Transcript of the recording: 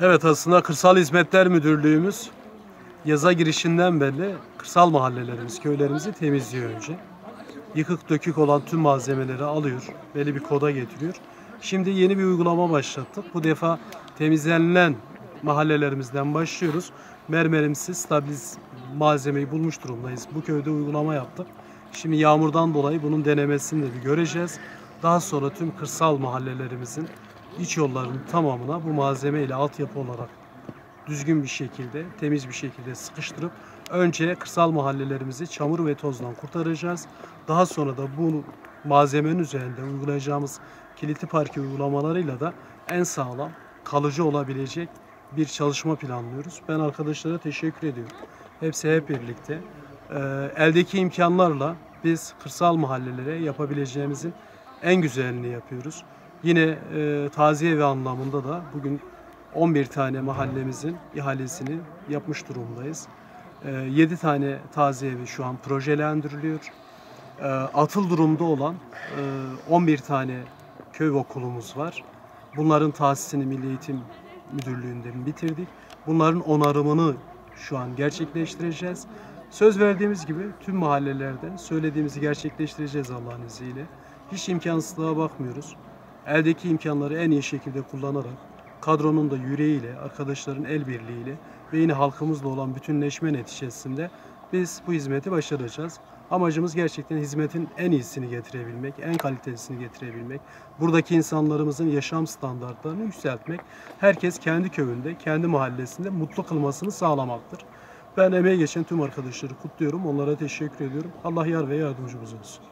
Evet aslında Kırsal Hizmetler Müdürlüğümüz yaza girişinden beri kırsal mahallelerimiz, köylerimizi temizliyor önce. Yıkık dökük olan tüm malzemeleri alıyor, belli bir koda getiriyor. Şimdi yeni bir uygulama başlattık. Bu defa temizlenilen mahallelerimizden başlıyoruz. Mermerimsi stabiliz malzemeyi bulmuş durumdayız. Bu köyde uygulama yaptık. Şimdi yağmurdan dolayı bunun denemesini de bir göreceğiz. Daha sonra tüm kırsal mahallelerimizin iç yollarının tamamına bu malzeme ile altyapı olarak düzgün bir şekilde, temiz bir şekilde sıkıştırıp önce kırsal mahallelerimizi çamur ve tozdan kurtaracağız. Daha sonra da bu malzemenin üzerinde uygulayacağımız kilitli parke uygulamalarıyla da en sağlam, kalıcı olabilecek bir çalışma planlıyoruz. Ben arkadaşlara teşekkür ediyorum. Hepsi hep birlikte. Eldeki imkanlarla biz kırsal mahallelere yapabileceğimizin en güzelini yapıyoruz. Yine e, taziye ve anlamında da bugün 11 tane mahallemizin ihalesini yapmış durumdayız. E, 7 tane taziye evi şu an projelendiriliyor. E, atıl durumda olan e, 11 tane köy okulumuz var. Bunların tahsisini Milli Eğitim Müdürlüğü'nden bitirdik. Bunların onarımını şu an gerçekleştireceğiz. Söz verdiğimiz gibi tüm mahallelerde söylediğimizi gerçekleştireceğiz Allah'ın izniyle. Hiç imkansızlığa bakmıyoruz. Eldeki imkanları en iyi şekilde kullanarak kadronun da yüreğiyle, arkadaşların el birliğiyle ve yine halkımızla olan bütünleşme neticesinde biz bu hizmeti başaracağız. Amacımız gerçekten hizmetin en iyisini getirebilmek, en kalitesini getirebilmek. Buradaki insanlarımızın yaşam standartlarını yükseltmek. Herkes kendi köyünde, kendi mahallesinde mutlu kılmasını sağlamaktır. Ben emeği geçen tüm arkadaşları kutluyorum. Onlara teşekkür ediyorum. Allah yar ve yardımcımız olsun.